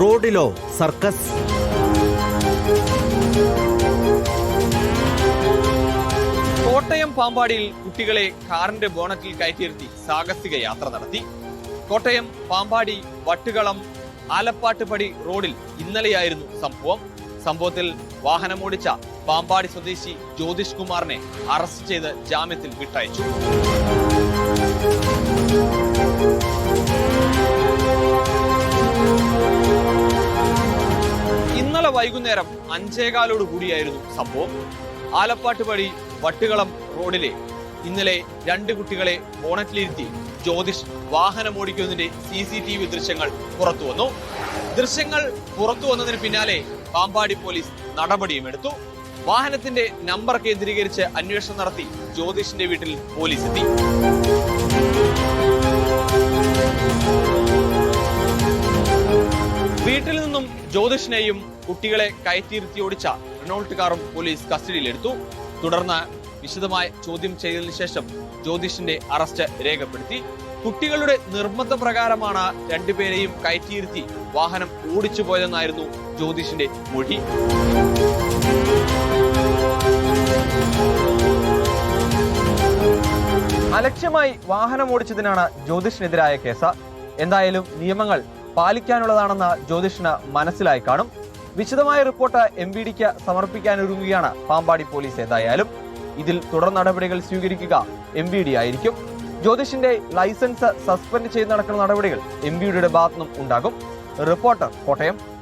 റോഡിലോ circus. Kottayam പാമ്പാടിയിൽ കുട്ടികളെ കാറിന്റെ ബോണറ്റിൽ കയറ്റിയിരുത്തി സാഹസിക യാത്ര നടത്തി. കോട്ടയം പാമ്പാടി വട്ടുകളം ആലപ്പാട്ടുപടി റോഡിൽ ഇന്നലെയായിരുന്നു സംഭവം. സംഭവത്തിൽ വാഹനമോടിച്ച പാമ്പാടി സ്വദേശി ജ്യോതിഷ് കുമാറിനെ അറസ്റ്റ് ചെയ്ത് ജാമ്യത്തിൽ വിട്ടയച്ചു. വൈകുന്നേരം അഞ്ചേകാലോട് കൂടിയായിരുന്നു സംഭവം. ആലപ്പാട്ടുപടി വട്ടുകളം റോഡിലെ ഇന്നലെ രണ്ട് കുട്ടികളെ ബോണറ്റിലിരുത്തി ജ്യോതിഷ് വാഹനം ഓടിക്കുന്നതിന്റെ സി സി ടി വി ദൃശ്യങ്ങൾ പുറത്തു വന്നു. ദൃശ്യങ്ങൾ പുറത്തു വന്നതിന് പിന്നാലെ പാമ്പാടി പോലീസ് നടപടിയും എടുത്തു. വാഹനത്തിന്റെ നമ്പർ കേന്ദ്രീകരിച്ച് അന്വേഷണം നടത്തി ജ്യോതിഷിന്റെ വീട്ടിൽ പോലീസ് എത്തി വീട്ടിൽ നിന്നും ജ്യോതിഷിനെയും കുട്ടികളെ കയറ്റിയിരുത്തി ഓടിച്ച റിനോൾട്ട് കാറും പോലീസ് കസ്റ്റഡിയിലെടുത്തു. തുടർന്ന് വിശദമായ ചോദ്യം ചെയ്തതിനു ശേഷം ജ്യോതിഷിന്റെ അറസ്റ്റ് രേഖപ്പെടുത്തി. കുട്ടികളുടെ നിർബന്ധ പ്രകാരമാണ് രണ്ടുപേരെയും കയറ്റിയിരുത്തി വാഹനം ഓടിച്ചു പോയതെന്നായിരുന്നു ജ്യോതിഷിന്റെ മൊഴി. അലക്ഷ്യമായി വാഹനം ഓടിച്ചതിനാണ് ജ്യോതിഷിനെതിരായ കേസ്. എന്തായാലും നിയമങ്ങൾ പാലിക്കാനുള്ളതാണെന്ന് ജ്യോതിഷിന് മനസ്സിലായി കാണും. വിശദമായ റിപ്പോർട്ട് എം വി ഡിക്ക് സമർപ്പിക്കാനൊരുങ്ങുകയാണ് പാമ്പാടി പോലീസ് ഏതായാലും. ഇതിൽ തുടർ നടപടികൾ സ്വീകരിക്കുക എം വി ഡി ആയിരിക്കും. ജ്യോതിഷിന്റെ ലൈസൻസ് സസ്പെൻഡ് ചെയ്ത് നടക്കുന്ന നടപടികൾ എം വി ഡിയുടെ ഭാഗത്തുനിന്നും ഉണ്ടാകും. റിപ്പോർട്ടർ കോട്ടയം.